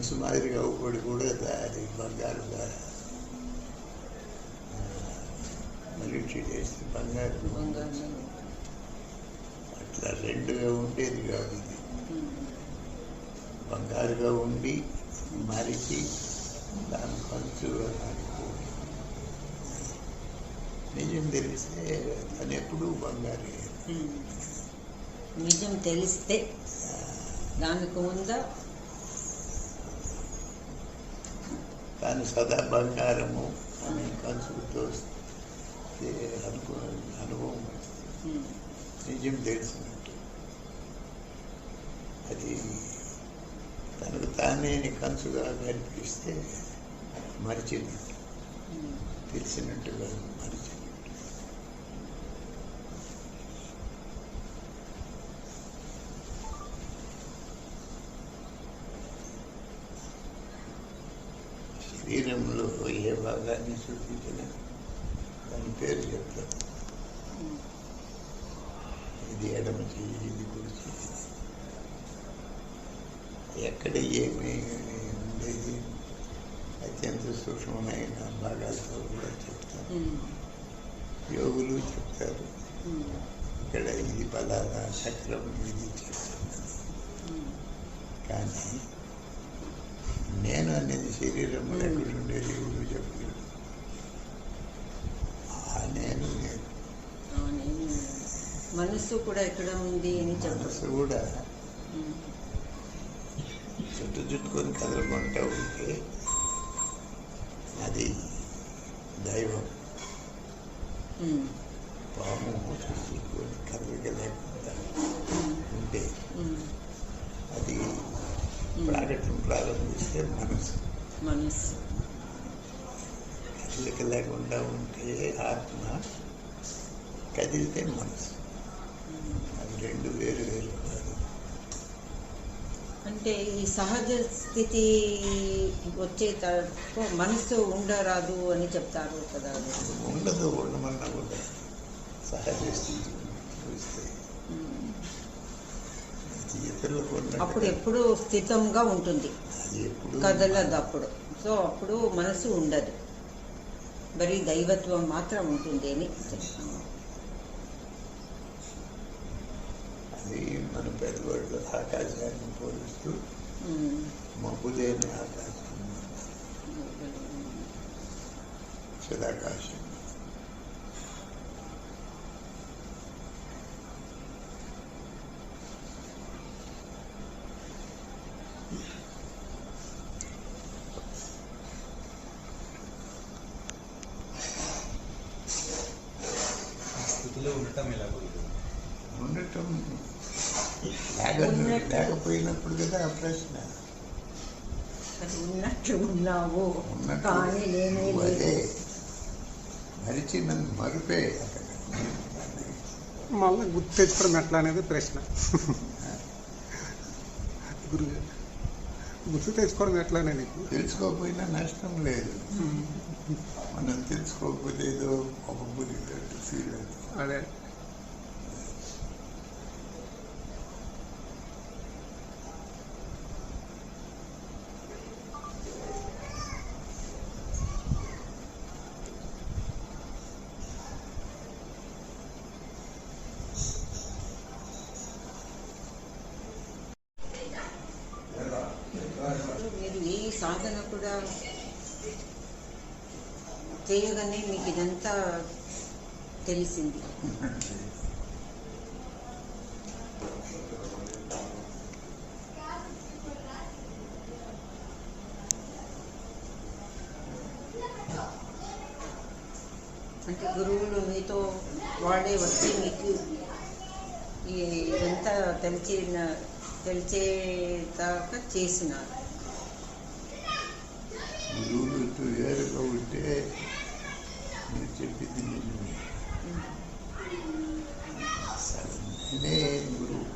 కంచు మాదిరిగా అవ్వబడి కూడా అది బంగారుగా మలిచి చేస్తే బంగారు అట్లా రెండుగా ఉండేది కాదు ఇది. బంగారుగా ఉండి మరిచి దాని మారిపోయి నిజం తెలిస్తే తను ఎప్పుడూ బంగారు. నిజం తెలిస్తే దానికి ముందా తాను సదా బంగారము అని కంచుతో అనుభవం అనుభవం నిజం తెలిసినట్టు అది తనకు తానే కంచుగా కనిపిస్తే మరిచినట్టు తెలిసినట్టుగా మరిచినట్టు శరీరంలో ఏ భాగాన్ని సూచించిన దాని పేరు చెప్తారు ఉమ్. ఇది ఎడమ చెయ్యి ఇది కుడి చెయ్యి ఎక్కడ ఏమి ఉండేది అత్యంత సూక్ష్మమైన భాగాలతో కూడా చెప్తారు ఉమ్. యోగులు చెప్తారు ఉమ్. ఇక్కడ ఇది పలానా చక్రం ఇది చెప్తారు ఉమ్. కానీ నేను అనేది. ఎక్కడ ఉండేది ఎవరు చెప్పలేరు ఆ నేను మనస్సు కూడా ఎక్కడ ఉంది అని చెప్పచ్చు మనసు కూడా చుట్టూ చుట్టుకొని కదలకుంటా ఉంటే అది దైవం. పాము చుట్టుకొని కదలగలేకుండా ఉంటే అది ప్రాగటం ప్రారంభిస్తే మనసు. మనస్సు కదలిక లేకుండా ఉంటే ఆత్మ కదిలితే మనసు. అవి రెండు వేరు వేరు కాదు. అంటే ఈ సహజ స్థితి వచ్చే మనసు ఉండరాదు అని చెప్తారు కదా. అది ఉండదు ఉండమన్నా కూడా సహజ స్థితి చూస్తే ఉమ్. అది ఇతరులకు ఉన్నట్టు అప్పుడు ఎప్పుడు స్థితంగా ఉంటుంది. కదలదు అప్పుడు. సో అప్పుడు మనసు ఉండదు. మరి దైవత్వం మాత్రం ఉంటుంది అని అది మన పెద్దవాళ్ళు ఆకాశాన్ని పోలుస్తూ. మబ్బులేని ఆకాశం. చిరాకాశం ఉండటం ఎలా ఉండటం. లేకపోయినప్పుడు కదా ఆ ప్రశ్న. ఉన్నట్టు ఉన్నావు. కానీ అదే మరిచి నన్ను మరిపే అక్కడ మళ్ళీ గుర్తు తెచ్చుకోవడం ఎట్లా అనేది ప్రశ్న. గురువు గుర్తు తెచ్చుకోవడం ఎట్లానే నీకు? తెలుసుకోకపోయినా నష్టం లేదు. మనం తెలుసుకోకపోతే ఏదో అవుతుంది. అదే మీరు ప్రార్థన కూడా చేయగానే మీకు ఇదంతా తెలిసింది. అంటే గురువులు మీతో వాళ్ళే వచ్చి మీకు ఇదంతా తెలిసిన తెలిసేదాకా చేసినారు. గురువులతో వేరుగా ఉంటే మీరు చెప్పింది నేనే గురువు.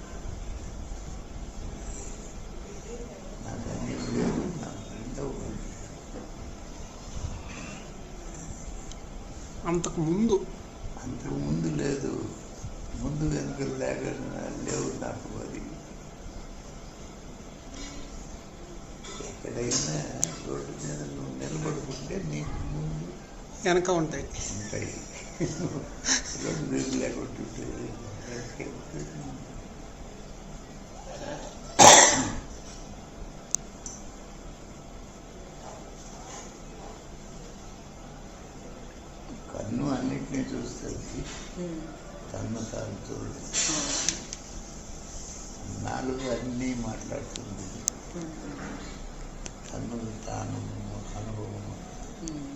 నాకు అన్ని లేదు నా రెండవ వాడు లేడు. అంతకు ముందు. అంతకు ముందు లేదు. ముందు వెనుక లేక లేవు నాకు అది ఎక్కడైనా రోడ్డు మీద నువ్వు నిలబడుకుంటే నీకు ముందు వెనక ఉంటాయి ఉంటాయి రోడ్డు మీద లేకుంటుంటే. కన్ను అన్నిటినీ చూస్తుంది. తన్ను తాను చూడదు. నాలుగు అన్నీ మాట్లాడుతుంది ఉమ్. తను తాను